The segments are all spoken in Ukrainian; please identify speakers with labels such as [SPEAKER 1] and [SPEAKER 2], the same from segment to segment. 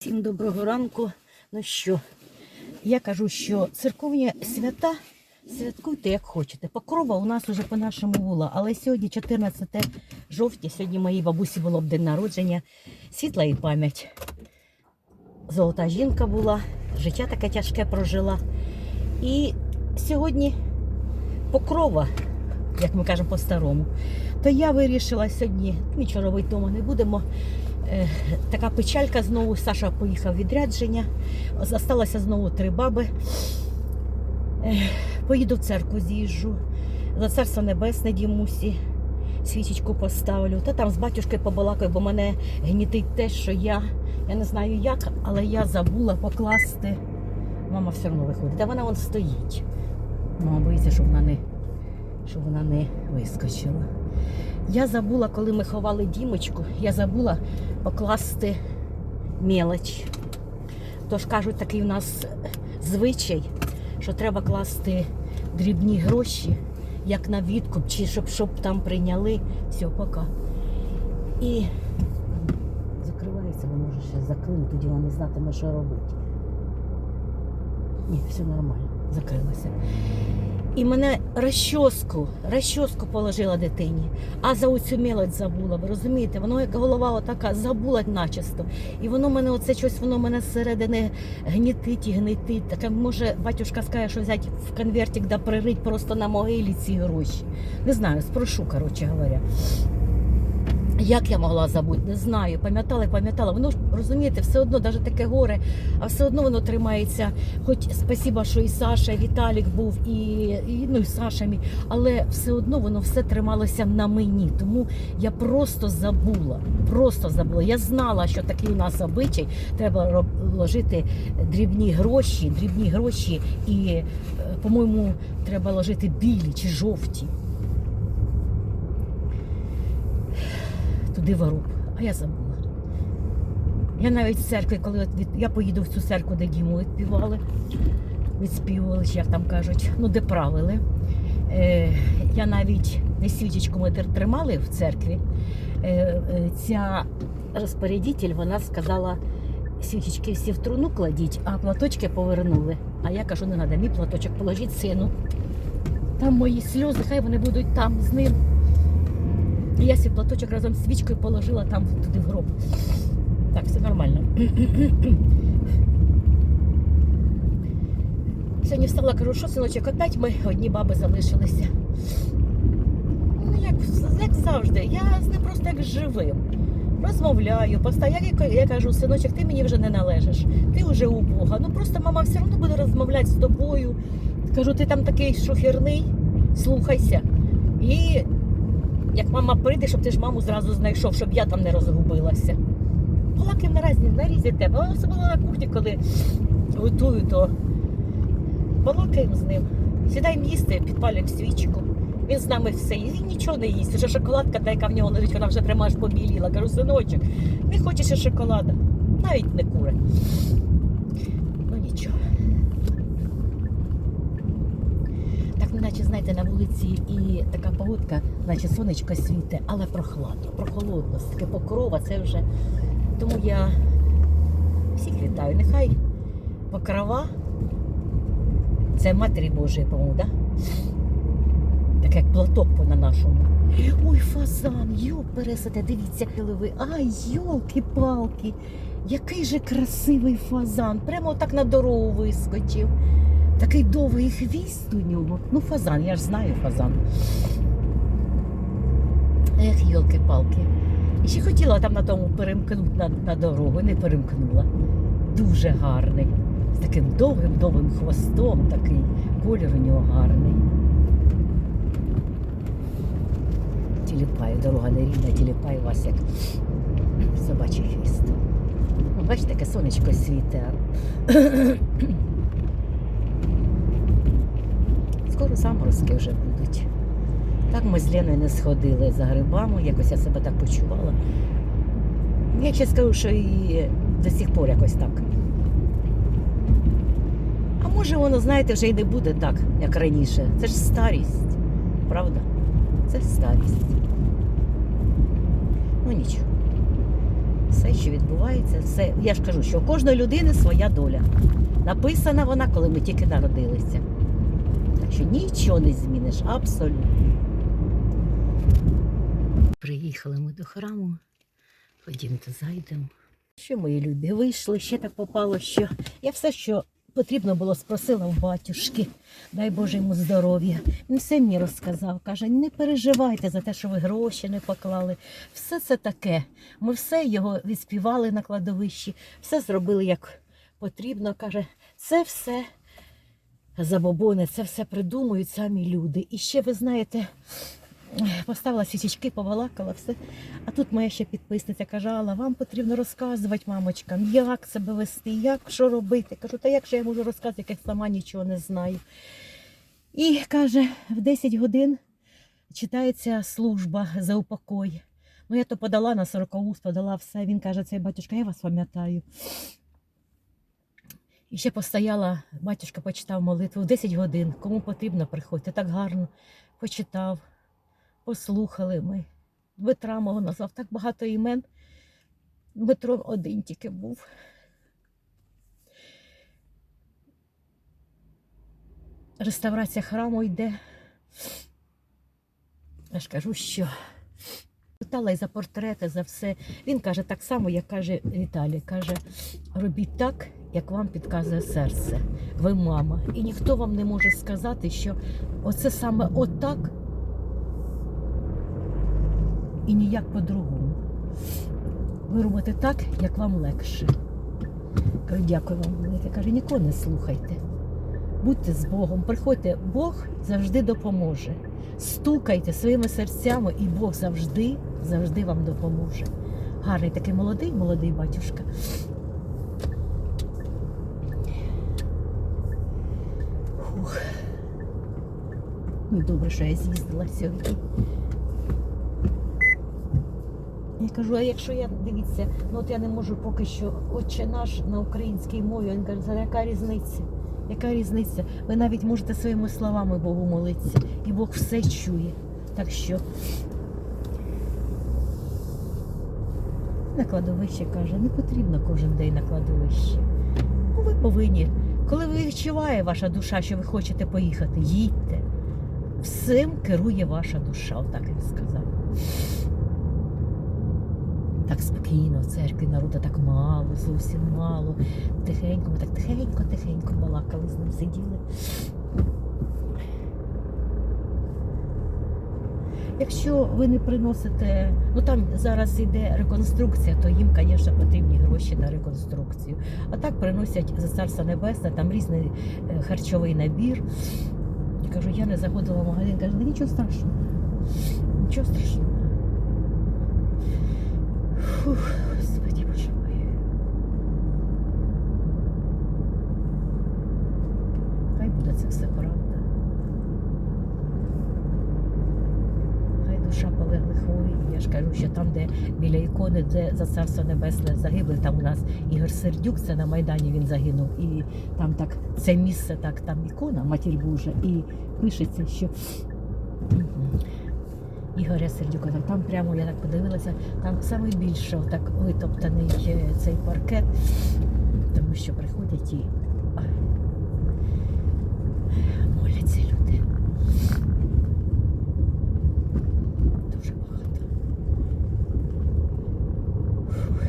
[SPEAKER 1] Всім доброго ранку. Ну що, я кажу, що церковні свята святкуйте як хочете. Покрова у нас уже по-нашому була, але сьогодні 14 жовтня, сьогодні моїй бабусі було б день народження. Світла і пам'ять. Золота жінка була, життя таке тяжке прожила. І сьогодні покрова, як ми кажемо по-старому. То я вирішила сьогодні, нічого робити вдома не будемо. Е, така печалька знову. Саша поїхав відрядження. Залишилося знову три баби. Е, поїду в церкву з'їжджу. За царство небесне дімусі. Свічечку поставлю. Та там з батюшкою побалакаю, бо мене гнітить те, що я, я не знаю як, але я забула покласти. Мама все одно виходить. Та вона вон стоїть. Мама боїться, щоб вона не, щоб вона не вискочила. Я забула, коли ми ховали дімочку, я забула покласти мелоч. Тож кажуть, такий у нас звичай, що треба класти дрібні гроші, як на відкуп, чи щоб, щоб там прийняли. Все, пока. І закривається, бо може ще заклинить, тоді вона не знатиме, що робити. Ні, все нормально, закрилося. І мене розчоску, розчоску положила дитині, а за оцю мелодь забула. Ви розумієте? Воно як голова отака забула начисто. І воно мене, оце щось, воно мене зсередини гнітить і гнітить. Таке може батюшка скаже, що взяти в конвертик да пририть просто на могилі ці гроші. Не знаю, спрошу, коротше говоря. Як я могла забути, не знаю. Пам'ятала, пам'ятала. Воно ж розумієте, все одно, навіть таке горе, а все одно воно тримається. Хоч спасіба, що і Саша, і Віталік був, і, і ну і Саша мій, але все одно воно все трималося на мені. Тому я просто забула. Просто забула. Я знала, що такий у нас обичай. Треба ложити дрібні гроші, дрібні гроші, і, е, по-моєму, треба ложити білі чи жовті. Туди а я забула. Я навіть з церкви, коли от від... я поїду в цю церкву, де Діму відпівали, відспівували, як там кажуть, ну де правили. Е, я навіть не свічечку ми тримали в церкві. Е, е, ця розпорядитель, вона сказала, свічечки всі в труну кладіть, а платочки повернули. А я кажу, не треба, мій платочок положіть сину. Там мої сльози, хай вони будуть там з ним. Я свій платочок разом з свічкою положила там туди в гроб. Так, все нормально. Сьогодні встала, кажу, що синочок, опять ми одні баби залишилися. Ну, як, як завжди, я з ним просто як живим. Розмовляю, постаю. Я, я кажу, синочок, ти мені вже не належиш, ти вже у Бога. Ну просто мама все одно буде розмовляти з тобою. Кажу, ти там такий шухерний, слухайся. І як мама прийде, щоб ти ж маму зразу знайшов, щоб я там не розгубилася. Балаків на різні, на різні теми. Особливо на кухні, коли готую, то балакаємо з ним. Сідаємо їсти, підпалюємо свічку. Він з нами все їсть. Він нічого не їсть. Вже шоколадка, та яка в нього лежить, вона вже прямо побіліла. Кажу, синочок, не хочеш шоколада. Навіть не куре. Ну нічого. Так, наче, знаєте, на вулиці і така погодка, наче сонечко світе, але прохладно, прохолодно, таке покрова, це вже. Тому я всіх вітаю. Нехай покрова. Це Матері Божої, по-моєму, да? Так як платок по на нашому. Ой, фазан, йо, пересете, дивіться, ви. Ай, йолки-палки. Який же красивий фазан. Прямо так на дорогу вискочив. Такий довгий хвіст у нього. Ну, фазан, я ж знаю фазан. Ех, йолки-палки. І ще хотіла там на тому перемкнути на, на дорогу, не перемкнула. Дуже гарний. З таким довгим-довгим хвостом, такий колір у нього гарний. Тіліпаю, дорога не рівна, тіліпаю вас як собачий хвіст. Бачите, таке сонечко світе. Скоро заморозки вже будуть. Так ми з Леною не сходили за грибами, якось я себе так почувала. Я ще скажу, що і до сих пор якось так. А може воно, знаєте, вже й не буде так, як раніше. Це ж старість, правда? Це старість. Ну нічого. все, що відбувається, все. Я ж кажу, що у кожної людини своя доля. Написана вона, коли ми тільки народилися. Що нічого не зміниш, абсолютно. Приїхали ми до храму. Ходімте, зайдемо. Що, мої любі, вийшли, ще так попало, що я все, що потрібно було, спросила в батюшки. Дай Боже йому здоров'я. Він все мені розказав. Каже, не переживайте за те, що ви гроші не поклали. Все це таке. Ми все його відспівали на кладовищі, все зробили як потрібно. Каже, це все забобони, це все придумують самі люди. І ще ви знаєте, поставила свічечки, побалакала, все. А тут моя ще підписниця каже, вам потрібно розказувати мамочкам, як себе вести, як що робити. Кажу, та як же я можу розказати, як я сама нічого не знаю. І каже, в 10 годин читається служба за упокой. Ну, я то подала на 40 уст, подала все. Він каже, цей батюшка, я вас пам'ятаю. І ще постояла, батюшка почитав молитву в 10 годин. Кому потрібно, приходьте. Так гарно почитав, послухали ми. Дмитра мого назвав так багато імен. Дмитро один тільки був. Реставрація храму йде. Я ж кажу, що питала і за портрети, за все. Він каже так само, як каже Віталій. Каже, робіть так, як вам підказує серце. Ви мама. І ніхто вам не може сказати, що оце саме отак і ніяк по-другому. Ви робите так, як вам легше. Кажу, дякую вам велике. Каже, нікого не слухайте. Будьте з Богом, приходьте, Бог завжди допоможе. Стукайте своїми серцями, і Бог завжди, завжди вам допоможе. Гарний такий молодий, молодий батюшка. Ну, добре, що я з'їздила сьогодні. Я кажу, а якщо я дивіться, ну от я не можу поки що отче наш на українській мові. Він каже, яка різниця? Яка різниця? Ви навіть можете своїми словами Богу молитися, і Бог все чує. Так що на кладовище каже, не потрібно кожен день на кладовище. Ну, ви повинні. Коли ви відчуває ваша душа, що ви хочете поїхати, їдьте. Всім керує ваша душа, отак він сказав. Так спокійно в церкві народу так мало, зовсім мало. Тихенько, ми так тихенько, тихенько балакали з ним, сиділи. Якщо ви не приносите, ну там зараз йде реконструкція, то їм, звісно, потрібні гроші на реконструкцію. А так приносять за царство небесне, там різний е, харчовий набір. Кажу, я не заходила в магазин, кажу, «Ну, нічого страшного. Нічого страшного. Фух, господи, боже мой. Хай буде це все правда. Я ж кажу, що там, де біля ікони, де за царство небесне загиблих, там у нас Ігор Сердюк, це на Майдані він загинув. І там так це місце, так там ікона, матір Божа, і пишеться, що. Ігоря Сердюка. Там, прямо я так подивилася, там найбільше так витоптаний е, цей паркет, тому що приходять і моляться люди. Дуже багато. Фух.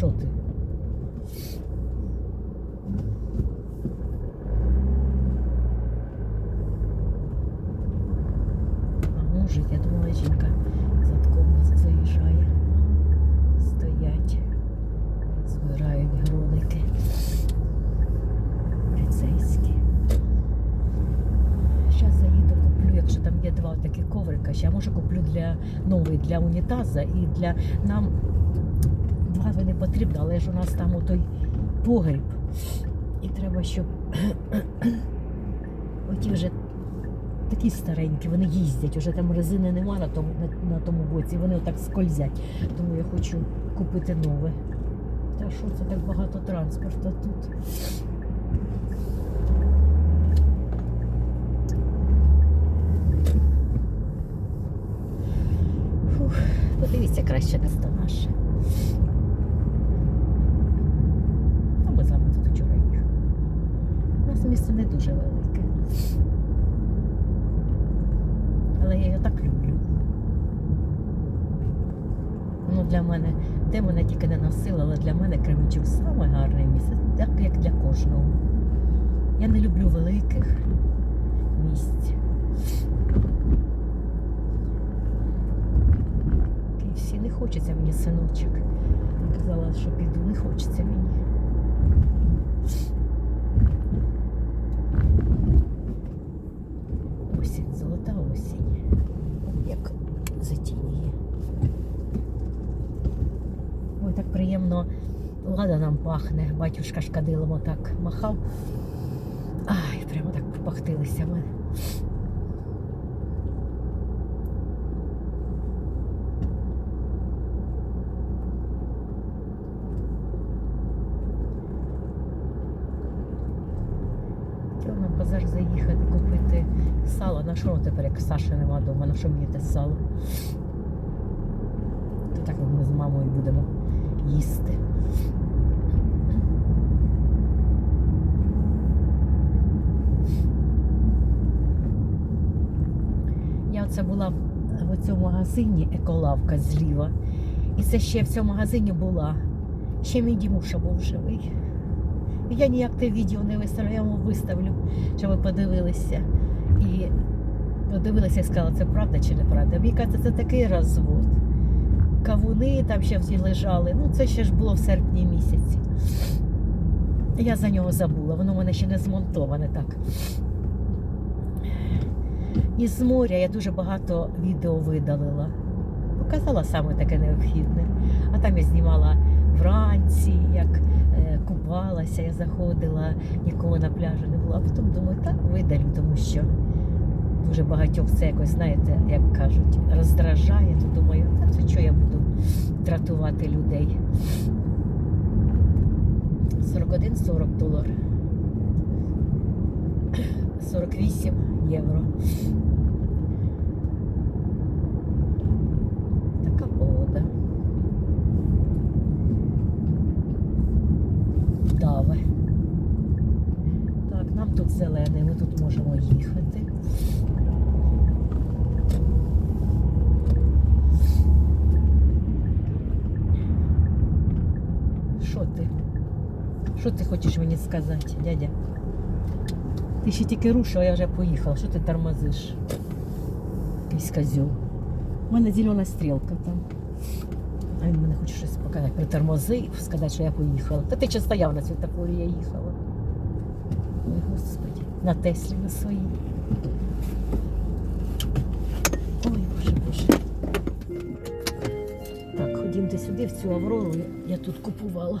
[SPEAKER 1] Що ти? А може, я думала, жінка задком заїжджає. Стоять, збирають гроники. Поліцейські. Зараз заїду, куплю, якщо там є два такі коврика, ще може куплю для новий для унітаза і для нам два не потрібно, але ж у нас там отой погріб. І треба, щоб оті вже такі старенькі, вони їздять, уже там резини нема на тому, на, на тому боці, вони отак скользять. Тому я хочу купити нове. Та що це так багато транспорту тут? Фух, куди Дивіться краще місто наше. А ми з вами тут вчора їхали. Місто не дуже велике. Але я його так люблю. Ну, для мене, де мене тільки не носили, але для мене Кременчук саме гарне місце, так як для кожного. Я не люблю великих місць. Всі не хочеться мені синочок. Я казала, що піду, не хочеться мені. Осінь, золота осінь. Як затініє. Ой, так приємно лада нам пахне. Батюшка ж кадилом отак махав. Ай, прямо так попахтилися ми. Хотіла на базар заїхати, купити сало. На що тепер, як Саші нема вдома, на що мені те сало? То так ми з мамою будемо їсти. Я оце була в цьому магазині еколавка зліва. І це ще в цьому магазині була. Ще мій Дімуша був живий. Я ніяк те відео не виставлю, я вам виставлю, щоб ви подивилися. І подивилися і сказала, це правда чи неправда. Мені кажеться, це такий розвод. Кавуни там ще всі лежали. Ну, це ще ж було в серпні місяці. Я за нього забула, воно в мене ще не змонтоване так. Із моря я дуже багато відео видалила. Показала саме таке необхідне. А там я знімала вранці, як е, купалася, я заходила, нікого на пляжі не було. А потім думаю, так видалю, тому що дуже багатьох це якось, знаєте, як кажуть, роздражає. То думаю, це що я буду дратувати людей. 41-40 долар. 48 євро. Така погода. Даве. Так, нам тут зелений, ми тут можемо їхати. Що ти? Що ти хочеш мені сказати, дядя? Ти ще тільки рушив, а я вже поїхала. Що ти тормозиш? Якийсь козюл. У мене зелена стрілка там. А він мене хоче щось показати. Притормозив, сказати, що я поїхала. Та ти ще стояв на світофорі, я їхала. Ой, господи, на Теслі на своїй. Ой, боже, боже. Так, ходімте сюди, в цю Аврору. Я тут купувала.